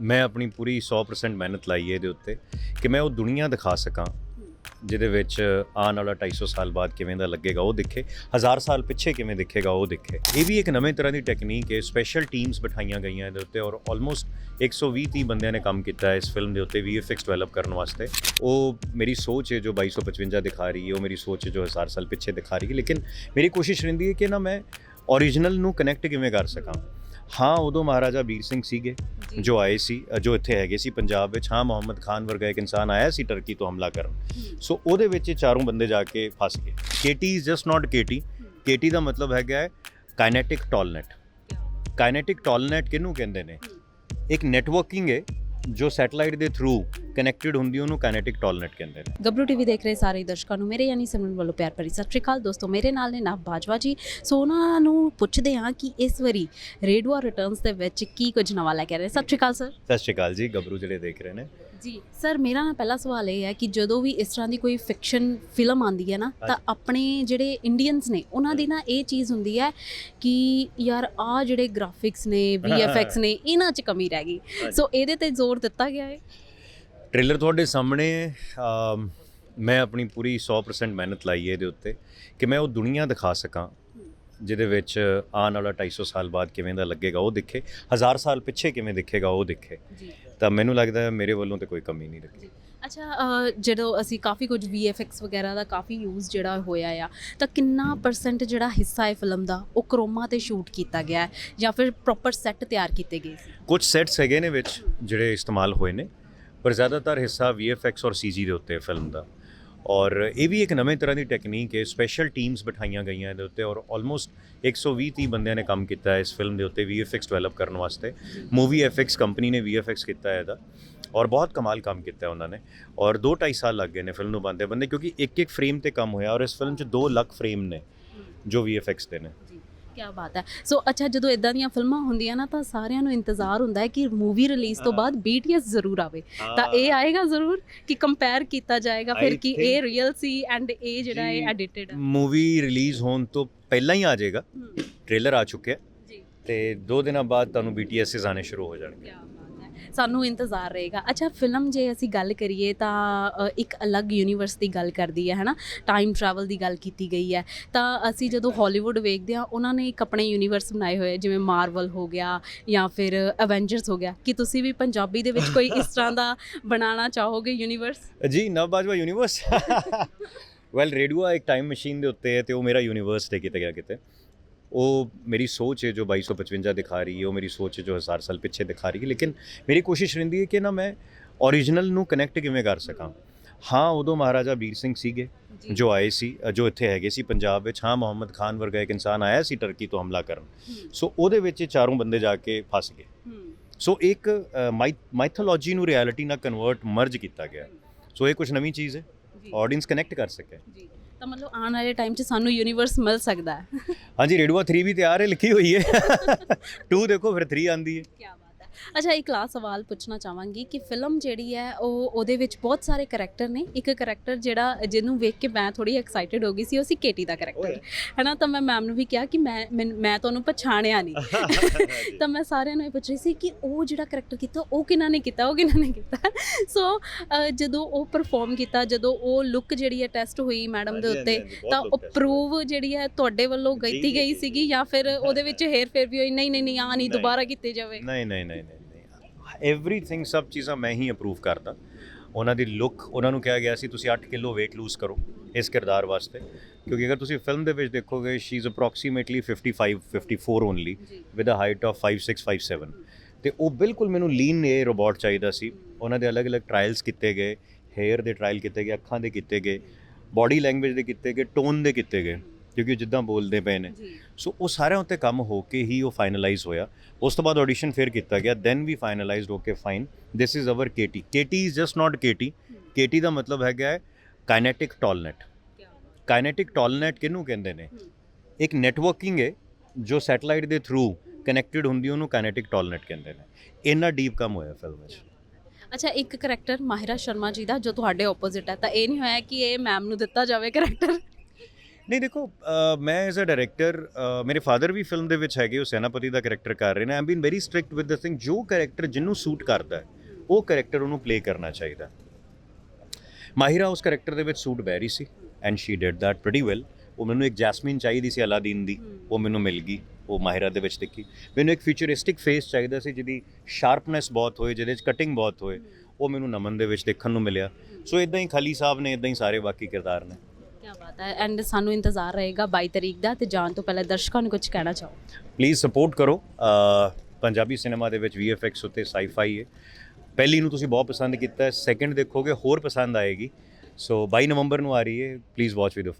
ਮੈਂ ਆਪਣੀ ਪੂਰੀ 100% ਮਿਹਨਤ ਲਾਈ ਹੈ ਇਹਦੇ ਉੱਤੇ ਕਿ ਮੈਂ ਉਹ ਦੁਨੀਆ ਦਿਖਾ ਸਕਾਂ, ਜਿਹਦੇ ਵਿੱਚ ਆਉਣ ਵਾਲਾ 250 ਸਾਲ ਬਾਅਦ ਕਿਵੇਂ ਦਾ ਲੱਗੇਗਾ, ਉਹ ਦਿਖੇ, ਹਜ਼ਾਰ ਸਾਲ ਪਿੱਛੇ ਕਿਵੇਂ ਦਿਖੇਗਾ, ਉਹ ਦਿਖੇ। ਇਹ ਵੀ ਇੱਕ ਨਵੇਂ ਤਰ੍ਹਾਂ ਦੀ ਟੈਕਨੀਕ ਹੈ ਸਪੈਸ਼ਲ ਟੀਮਸ ਬਿਠਾਈਆਂ ਗਈਆਂ ਇਹਦੇ ਉੱਤੇ ਔਰ ਆਲਮੋਸਟ 120 30 ਬੰਦਿਆਂ ਨੇ ਕੰਮ ਕੀਤਾ ਇਸ ਫਿਲਮ ਦੇ ਉੱਤੇ VFX ਡਿਵੈਲਪ ਕਰਨ ਵਾਸਤੇ। ਉਹ ਮੇਰੀ ਸੋਚ ਹੈ ਜੋ 2255 ਦਿਖਾ ਰਹੀ ਹੈ, ਉਹ ਮੇਰੀ ਸੋਚ ਹੈ ਜੋ ਹਜ਼ਾਰ ਸਾਲ ਪਿੱਛੇ ਦਿਖਾ ਰਹੀ ਹੈ, ਲੇਕਿਨ ਮੇਰੀ ਕੋਸ਼ਿਸ਼ ਰਹਿੰਦੀ ਹੈ ਕਿ ਨਾ ਮੈਂ ਓਰੀਜਨਲ ਨੂੰ ਕਨੈਕਟ ਕਿਵੇਂ ਕਰ ਸਕਾਂ। ਹਾਂ ਉਦੋਂ ਮਹਾਰਾਜਾ ਵੀਰ ਸਿੰਘ ਸੀਗੇ ਜੋ। ਆਏ ਸੀ ਜੋ ਇੱਥੇ ਹੈਗੇ ਸੀ ਪੰਜਾਬ ਵਿੱਚ। ਹਾਂ ਮੁਹੰਮਦ ਖਾਨ ਵਰਗਾ ਇੱਕ ਇਨਸਾਨ ਆਇਆ ਸੀ ਟਰਕੀ ਤੋਂ ਹਮਲਾ ਕਰਨ। ਸੋ ਉਹਦੇ ਵਿੱਚ ਇਹ ਚਾਰੋਂ ਬੰਦੇ ਜਾ ਕੇ ਫਸ ਗਏ। KT is just not KT. KT ਦਾ ਮਤਲਬ ਹੈਗਾ ਹੈ ਕਾਈਨੈਟਿਕ ਟੋਲਨੈਟ ਕਾਈਨੈਟਿਕ ਟੋਲਨੈਟ ਕਿਹਨੂੰ ਕਹਿੰਦੇ ਨੇ? ਇੱਕ ਨੈਟਵਰਕਿੰਗ ਹੈ ਜੋ ਸੈਟੇਲਾਈਟ ਦੇ ਥਰੂ ਕਨੈਕਟਡ ਹੁੰਦੀ ਉਹਨੂੰ ਕਾਈਨੈਟਿਕ ਟੋਲਨੈਟ ਕਹਿੰਦੇ ਨੇ। ਗੱਭਰੂ ਟੀਵੀ ਦੇਖ ਰਹੇ ਸਾਰੇ ਦਰਸ਼ਕਾਂ ਨੂੰ ਮੇਰੇ ਯਾਨੀ ਸਿਮਰਨ ਵੱਲੋਂ ਪਿਆਰ ਭਰੀ ਸਤਿ ਸ਼੍ਰੀ ਅਕਾਲ ਦੋਸਤੋ ਮੇਰੇ ਨਾਲ ਨੇ ਨਵ ਬਾਜਵਾ ਜੀ। ਸੋ ਉਹਨਾਂ ਨੂੰ ਪੁੱਛਦੇ ਹਾਂ ਕਿ ਇਸ ਵਾਰੀ ਰੇਡੂਆ ਰਿਟਰਨਸ ਦੇ ਵਿੱਚ ਕੀ ਕੁਝ ਨਵਾਂ ਲੈ ਕੇ ਆ ਰਹੇ। ਸਤਿ ਸ਼੍ਰੀ ਅਕਾਲ ਸਰ। ਸਤਿ ਸ਼੍ਰੀ ਅਕਾਲ ਜੀ ਗੱਭਰੂ ਜਿਹੜੇ ਦੇਖ ਰਹੇ ਨੇ। ਜੀ ਸਰ ਮੇਰਾ ਨਾ ਪਹਿਲਾ ਸਵਾਲ ਇਹ ਹੈ ਕਿ ਜਦੋਂ ਵੀ ਇਸ ਤਰ੍ਹਾਂ ਦੀ ਕੋਈ ਫਿਕਸ਼ਨ ਫਿਲਮ ਆਉਂਦੀ ਹੈ ਨਾ ਤਾਂ ਆਪਣੇ ਜਿਹੜੇ ਇੰਡੀਅਨਸ ਨੇ ਉਹਨਾਂ ਦੀ ਨਾ ਇਹ ਚੀਜ਼ ਹੁੰਦੀ ਹੈ ਕਿ ਯਾਰ ਆ ਜਿਹੜੇ ਗ੍ਰਾਫਿਕਸ ਨੇ VFX ਨੇ ਇਹਨਾਂ 'ਚ ਕਮੀ ਰਹਿ ਗਈ। ਸੋ ਇਹਦੇ ਤੇ ਜ਼ੋਰ ਦਿੱਤਾ ਗਿਆ ਹੈ? ਟ੍ਰੇਲਰ ਤੁਹਾਡੇ ਸਾਹਮਣੇ ਮੈਂ ਆਪਣੀ ਪੂਰੀ 100% ਮਿਹਨਤ ਲਾਈ ਹੈ ਇਹਦੇ ਉੱਤੇ ਕਿ ਮੈਂ ਉਹ ਦੁਨੀਆ ਦਿਖਾ ਸਕਾਂ ਜਿਹਦੇ ਵਿੱਚ ਆਉਣ ਵਾਲਾ 250 ਸਾਲ ਬਾਅਦ ਕਿਵੇਂ ਦਾ ਲੱਗੇਗਾ ਉਹ ਦਿਖੇ ਹਜ਼ਾਰ ਸਾਲ ਪਿੱਛੇ ਕਿਵੇਂ ਦਿਖੇਗਾ ਉਹ ਦਿਖੇ। ਤਾਂ ਮੈਨੂੰ ਲੱਗਦਾ ਹੈ ਮੇਰੇ ਵੱਲੋਂ ਤੇ ਕੋਈ ਕਮੀ ਨਹੀਂ ਰੱਖੀ। ਅੱਛਾ ਜਦੋਂ ਅਸੀਂ ਕਾਫੀ ਕੁਝ VFX ਵਗੈਰਾ ਦਾ ਕਾਫੀ ਯੂਜ਼ ਜਿਹੜਾ ਹੋਇਆ ਆ ਤਾਂ ਕਿੰਨਾ ਪਰਸੈਂਟ ਜਿਹੜਾ ਹਿੱਸਾ ਹੈ ਫਿਲਮ ਦਾ ਉਹ ਕਰੋਮਾ ਤੇ ਸ਼ੂਟ ਕੀਤਾ ਗਿਆ ਹੈ ਜਾਂ ਫਿਰ ਪ੍ਰੋਪਰ ਸੈੱਟ ਤਿਆਰ ਕੀਤੇ ਗਏ ਸੀ? ਕੁਝ ਸੈਟਸ ਹੈਗੇ ਨੇ ਵਿੱਚ ਜਿਹੜੇ ਇਸਤੇਮਾਲ ਹੋਏ ਨੇ। ਪਰ ਜ਼ਿਆਦਾਤਰ ਹਿੱਸਾ VFX ਔਰ CG ਦੇ ਉੱਤੇ ਫਿਲਮ ਦਾ। ਔਰ ਇਹ ਵੀ ਇੱਕ ਨਵੇਂ ਤਰ੍ਹਾਂ ਦੀ ਟੈਕਨੀਕ ਹੈ ਸਪੈਸ਼ਲ ਟੀਮਸ ਬਿਠਾਈਆਂ ਗਈਆਂ ਇਹਦੇ ਉੱਤੇ ਔਰ ਆਲਮੋਸਟ 120 30 ਬੰਦਿਆਂ ਨੇ ਕੰਮ ਕੀਤਾ ਹੈ ਇਸ ਫਿਲਮ ਦੇ ਉੱਤੇ VFX ਡਿਵੈਲਪ ਕਰਨ ਵਾਸਤੇ। ਮੂਵੀ FX ਕੰਪਨੀ ਨੇ VFX ਕੀਤਾ ਹੈ ਇਹਦਾ ਔਰ ਬਹੁਤ ਕਮਾਲ ਕੰਮ ਕੀਤਾ ਉਹਨਾਂ ਨੇ। ਔਰ 2 2.5 ਸਾਲ ਲੱਗ ਗਏ ਨੇ ਫਿਲਮ ਨੂੰ ਬਣਦੇ ਬੰਦੇ ਕਿਉਂਕਿ ਇੱਕ ਇੱਕ ਫਰੇਮ ਤੇ ਕੰਮ ਹੋਇਆ ਔਰ ਇਸ ਫਿਲਮ 'ਚ 2 ਲੱਖ ਫਰੇਮ ਨੇ ਜੋ VFX ਦੇ ਨੇ। ਕੀ ਬਾਤ ਹੈ। ਸੋ ਅੱਛਾ ਜਦੋਂ ਇਦਾਂ ਦੀਆਂ ਫਿਲਮਾਂ ਹੁੰਦੀਆਂ ਨਾ ਤਾਂ ਸਾਰਿਆਂ ਨੂੰ ਇੰਤਜ਼ਾਰ ਹੁੰਦਾ ਹੈ ਕਿ ਮੂਵੀ ਰਿਲੀਜ਼ ਤੋਂ ਬਾਅਦ BTS ਜ਼ਰੂਰ ਆਵੇ। ਤਾਂ ਇਹ ਆਏਗਾ ਜ਼ਰੂਰ ਕਿ ਕੰਪੇਅਰ ਕੀਤਾ ਜਾਏਗਾ ਫਿਰ ਕਿ ਇਹ ਰੀਅਲ ਸੀ ਐਂਡ ਇਹ ਜਿਹੜਾ ਹੈ ਐਡਿਟਡ ਹੈ। ਮੂਵੀ ਰਿਲੀਜ਼ ਹੋਣ ਤੋਂ ਪਹਿਲਾਂ ਹੀ ਆ ਜਾਏਗਾ। ਟ੍ਰੇਲਰ ਆ ਚੁੱਕਿਆ। ਜੀ। ਤੇ 2 ਦਿਨਾਂ ਬਾਅਦ ਤੁਹਾਨੂੰ BTS's ਆਣੇ ਸ਼ੁਰੂ ਹੋ ਜਾਣਗੇ। ਸਾਨੂੰ ਇੰਤਜ਼ਾਰ ਰਹੇਗਾ। ਅੱਛਾ ਫਿਲਮ ਜੇ ਅਸੀਂ ਗੱਲ ਕਰੀਏ ਤਾਂ ਇੱਕ ਅਲੱਗ ਯੂਨੀਵਰਸ ਦੀ ਗੱਲ ਕਰਦੀ ਹੈ ਹਨਾ? ਟਾਈਮ ਟਰੈਵਲ ਦੀ ਗੱਲ ਕੀਤੀ ਗਈ ਹੈ। ਤਾਂ ਅਸੀਂ ਜਦੋਂ ਹਾਲੀਵੁੱਡ ਵੇਖਦੇ ਹਾਂ ਉਹਨਾਂ ਨੇ ਇੱਕ ਆਪਣੇ ਯੂਨੀਵਰਸ ਬਣਾਏ ਹੋਏ ਜਿਵੇਂ ਮਾਰਵਲ ਹੋ ਗਿਆ ਜਾਂ ਫਿਰ ਅਵੈਂਜਰਸ ਹੋ ਗਿਆ। ਕਿ ਤੁਸੀਂ ਵੀ ਪੰਜਾਬੀ ਦੇ ਵਿੱਚ ਕੋਈ ਇਸ ਤਰ੍ਹਾਂ ਦਾ ਬਣਾਉਣਾ ਚਾਹੋਗੇ ਯੂਨੀਵਰਸ ਜੀ ਨਵ ਬਾਜਵਾ ਯੂਨੀਵਰਸ ਵੈਲ ਰੇਡੂਆ ਇੱਕ ਟਾਈਮ ਮਸ਼ੀਨ ਦੇ ਉੱਤੇ ਹੈ ਤੇ ਉਹ ਮੇਰਾ ਯੂਨੀਵਰਸ ਤੇ ਕਿਤੇ ਗਿਆ ਕਿਤੇ। ਉਹ ਮੇਰੀ ਸੋਚ ਹੈ ਜੋ 2255 ਦਿਖਾ ਰਹੀ ਹੈ ਉਹ ਮੇਰੀ ਸੋਚ ਹੈ ਜੋ ਹਜ਼ਾਰ ਸਾਲ ਪਿੱਛੇ ਦਿਖਾ ਰਹੀ ਹੈ ਲੇਕਿਨ ਮੇਰੀ ਕੋਸ਼ਿਸ਼ ਰਹਿੰਦੀ ਹੈ ਕਿ ਨਾ ਮੈਂ ਓਰੀਜਨਲ ਨੂੰ ਕਨੈਕਟ ਕਿਵੇਂ ਕਰ ਸਕਾਂ। ਹਾਂ ਉਦੋਂ ਮਹਾਰਾਜਾ ਵੀਰ ਸਿੰਘ ਸੀਗੇ ਜੋ। ਆਏ ਸੀ ਜੋ ਇੱਥੇ ਹੈਗੇ ਸੀ ਪੰਜਾਬ ਵਿੱਚ ਹਾਂ ਮੁਹੰਮਦ ਖਾਨ ਵਰਗਾ ਇੱਕ ਇਨਸਾਨ ਆਇਆ ਸੀ ਟਰਕੀ ਤੋਂ ਹਮਲਾ ਕਰਨ। ਸੋ ਉਹਦੇ ਵਿੱਚ ਚਾਰੋਂ ਬੰਦੇ ਜਾ ਕੇ ਫਸ ਗਏ। ਸੋ ਇੱਕ ਮਾਈਥੋਲੋਜੀ ਨੂੰ ਰਿਐਲਿਟੀ ਨਾਲ ਕਨਵਰਟ ਮਰਜ ਕੀਤਾ ਗਿਆ। ਸੋ ਇਹ ਕੁਝ ਨਵੀਂ ਚੀਜ਼ ਹੈ। ਆਡੀਅנס ਕਨੈਕਟ ਕਰ ਸਕੇ ਜੀ। ਤਾਂ ਮਤਲਬ ਆਉਣ ਵਾਲੇ ਟਾਈਮ 'ਚ ਸਾਨੂੰ ਯੂਨੀਵਰਸ ਮਿਲ ਸਕਦਾ ਹੈ। ਹਾਂਜੀ ਰੇਡੂਆ 3 ਵੀ ਤਿਆਰ ਹੈ ਲਿਖੀ ਹੋਈ ਹੈ। 2 ਦੇਖੋ ਫਿਰ 3 ਆਂਦੀ ਹੈ। ਕੀ ਅੱਛਾ ਇੱਕ ਲਾਸਟ ਸਵਾਲ ਪੁੱਛਣਾ ਚਾਹਾਂਗੀ ਕਿ ਫਿਲਮ ਜਿਹੜੀ ਹੈ ਉਹ ਉਹਦੇ ਵਿੱਚ ਬਹੁਤ ਸਾਰੇ ਕੈਰੈਕਟਰ ਨੇ। ਇੱਕ ਕੈਰੈਕਟਰ ਜਿਹੜਾ ਜਿਹਨੂੰ ਵੇਖ ਕੇ ਮੈਂ ਥੋੜੀ ਐਕਸਾਈਟਿਡ ਹੋ ਗਈ ਸੀ ਉਹ ਸੀ ਕੇਟੀ ਦਾ ਕੈਰੈਕਟਰ ਹੈਨਾ ਤਾਂ ਮੈਂ ਮੈਮ ਨੂੰ ਵੀ ਕਿਹਾ ਕਿ ਮੈਂ ਮੈਂ ਤੁਹਾਨੂੰ ਪਛਾਣਿਆ ਨਹੀਂ। ਤਾਂ ਮੈਂ ਸਾਰਿਆਂ ਨੂੰ ਇਹ ਪੁੱਛ ਰਹੀ ਸੀ ਕਿ ਉਹ ਜਿਹੜਾ ਕੈਰੈਕਟਰ ਕੀਤਾ ਉਹ ਕਿਹਨਾਂ ਨੇ ਕੀਤਾ ਉਹ ਕਿਹਨਾਂ ਨੇ ਕੀਤਾ? ਸੋ ਜਦੋਂ ਉਹ ਪਰਫਾਰਮ ਕੀਤਾ ਜਦੋਂ ਉਹ ਲੁੱਕ ਜਿਹੜੀ ਹੈ ਟੈਸਟ ਹੋਈ ਮੈਡਮ ਦੇ ਉੱਤੇ ਤਾਂ look ਉਹ test ਪ੍ਰੂਵ ਜਿਹੜੀ ਹੈ ਤੁਹਾਡੇ ਵੱਲੋਂ ਜੀ, ਗਈ। ਸੀਗੀ ਜਾਂ ਫਿਰ ਉਹਦੇ ਵਿੱਚ ਹੇਰ ਫੇਰ ਵੀ ਹੋਈ ਨਹੀਂ ਨਹੀਂ ਨਹੀਂ ਆ ਨਹੀਂ। ਦੁਬਾਰਾ ਕੀਤੇ ਜਾਵੇ। ਨਹੀਂ ਨਹੀਂ ਨਹੀਂ ਐਵਰੀਥਿੰਗ ਸਭ ਚੀਜ਼ਾਂ ਮੈਂ ਹੀ ਅਪਰੂਵ ਕਰਦਾ। ਉਹਨਾਂ ਦੀ ਲੁੱਕ ਉਹਨਾਂ ਨੂੰ ਕਿਹਾ ਗਿਆ ਸੀ ਤੁਸੀਂ 8 ਕਿਲੋ weight lose ਕਰੋ ਇਸ ਕਿਰਦਾਰ ਵਾਸਤੇ। ਕਿਉਂਕਿ ਅਗਰ ਤੁਸੀਂ ਫਿਲਮ ਦੇ ਵਿੱਚ ਦੇਖੋਗੇ she is approximately 55 54 only with a height of 56 57 ਤੇ ਉਹ ਬਿਲਕੁਲ ਮੈਨੂੰ ਲੀਨ ਇਹ ਰੋਬੋਟ ਚਾਹੀਦਾ ਸੀ। ਉਹਨਾਂ ਦੇ ਅਲੱਗ-ਅਲੱਗ ਟ੍ਰਾਇਲਸ ਕੀਤੇ ਗਏ। ਹੇਅਰ ਦੇ ਟ੍ਰਾਇਲ ਕੀਤੇ ਗਏ ਅੱਖਾਂ ਦੇ ਕੀਤੇ ਗਏ। ਬਾਡੀ ਲੈਂਗੁਏਜ ਦੇ ਕੀਤੇ ਗਏ ਟੋਨ ਦੇ ਕੀਤੇ ਗਏ। ਕਿਉਂਕਿ ਉਹ ਜਿੱਦਾਂ ਬੋਲਦੇ ਪਏ ਨੇ। ਸੋ ਉਹ ਸਾਰਿਆਂ ਉੱਤੇ ਕੰਮ ਹੋ ਕੇ ਹੀ ਉਹ ਫਾਈਨਲਾਈਜ਼ ਹੋਇਆ। ਉਸ ਤੋਂ ਬਾਅਦ ਆਡੀਸ਼ਨ ਫਿਰ ਕੀਤਾ ਗਿਆ ਦੈਨ ਵੀ ਫਾਈਨਲਾਈਜ਼ਡ ਹੋ ਕੇ fine this is our Katie Katie is just not Katie Katie ਦਾ ਮਤਲਬ ਹੈਗਾ ਹੈ ਕਾਈਨੈਟਿਕ ਟੋਲਨੈਟ ਕਾਈਨੈਟਿਕ ਟੋਲਨੈਟ ਕਿਹਨੂੰ ਕਹਿੰਦੇ ਨੇ? ਇੱਕ ਨੈਟਵਰਕਿੰਗ ਹੈ ਜੋ ਸੈਟੇਲਾਈਟ ਦੇ ਥਰੂ ਕਨੈਕਟਡ ਹੁੰਦੀ ਉਹਨੂੰ ਕਾਈਨੈਟਿਕ ਟੋਲਨੈਟ ਕਹਿੰਦੇ ਨੇ। ਇੰਨਾ ਡੀਪ ਕੰਮ ਹੋਇਆ ਫਿਲਮ ਵਿੱਚ। ਅੱਛਾ ਇੱਕ ਕੈਰੈਕਟਰ ਮਾਹਿਰਾ ਸ਼ਰਮਾ ਜੀ ਦਾ ਜੋ ਤੁਹਾਡੇ ਆਪੋਜ਼ਿਟ ਹੈ ਤਾਂ ਇਹ ਨਹੀਂ ਹੋਇਆ ਕਿ ਇਹ ਮੈਮ ਨੂੰ ਦਿੱਤਾ ਜਾਵੇ ਕੈਰੈਕਟਰ ਨਹੀਂ, ਦੇਖੋ ਮੈਂ ਐਜ਼ ਅ ਡਾਇਰੈਕਟਰ ਮੇਰੇ ਫਾਦਰ ਵੀ ਫਿਲਮ ਦੇ ਵਿੱਚ ਹੈਗੇ, ਉਹ ਸੈਨਾਪਤੀ ਦਾ ਕੈਰੈਕਟਰ ਕਰ ਰਹੇ ਨੇ। I been very strict with this thing ਜੋ ਕੈਰੈਕਟਰ ਜਿਹਨੂੰ ਸੂਟ ਕਰਦਾ ਹੈ, ਉਹ ਕੈਰੈਕਟਰ ਉਹਨੂੰ ਪਲੇ ਕਰਨਾ ਚਾਹੀਦਾ ਮਾਹਿਰਾ ਉਸ ਕੈਰੈਕਟਰ ਦੇ ਵਿੱਚ ਸੂਟ ਬਹਿ ਰਹੀ ਸੀ and she did that pretty well ਉਹ ਮੈਨੂੰ ਇੱਕ ਜੈਸਮੀਨ ਚਾਹੀਦੀ ਸੀ ਅਲਾਦੀਨ ਦੀ, ਉਹ ਮੈਨੂੰ ਮਿਲ ਗਈ, ਉਹ ਮਾਹਿਰਾ ਦੇ ਵਿੱਚ ਦੇਖੀ। ਮੈਨੂੰ ਇੱਕ ਫਿਊਚਰਿਸਟਿਕ ਫੇਸ ਚਾਹੀਦਾ ਸੀ, ਜਿਹਦੀ ਸ਼ਾਰਪਨੈਸ ਬਹੁਤ ਹੋਏ, ਜਿਹਦੇ ਵਿੱਚ ਕਟਿੰਗ ਬਹੁਤ ਹੋਏ, ਉਹ ਮੈਨੂੰ ਨਮਨ ਦੇ ਵਿੱਚ ਦੇਖਣ ਨੂੰ ਮਿਲਿਆ। ਸੋ ਇਦਾਂ ਹੀ ਖਾਲੀ ਸਾਹਿਬ ਨੇ ਇਦਾਂ ਹੀ ਸਾਰੇ ਬਾਕੀ ਕਿਰਦਾਰ ਨੇ। ਕੀ ਬਾਤ ਹੈ। ਐਂਡ ਸਾਨੂੰ ਇੰਤਜ਼ਾਰ ਰਹੇਗਾ 22 ਤਰੀਕ ਦਾ ਤੇ ਜਾਣ ਤੋਂ ਪਹਿਲਾਂ ਦਰਸ਼ਕਾਂ ਨੂੰ ਕੁਝ ਕਹਿਣਾ ਚਾਹੋ। ਪਲੀਜ਼ ਸਪੋਰਟ ਕਰੋ। ਪੰਜਾਬੀ ਸਿਨੇਮਾ ਦੇ ਵਿੱਚ VFX ਉੱਤੇ ਸਾਈ-ਫਾਈ ਹੈ। ਪਹਿਲੀ ਨੂੰ ਤੁਸੀਂ ਬਹੁਤ ਪਸੰਦ ਕੀਤਾ ਹੈ ਸੈਕੰਡ ਦੇਖੋਗੇ ਹੋਰ ਪਸੰਦ ਆਏਗੀ। ਸੋ 22 ਨਵੰਬਰ ਨੂੰ ਆ ਰਹੀ ਹੈ। Please watch with your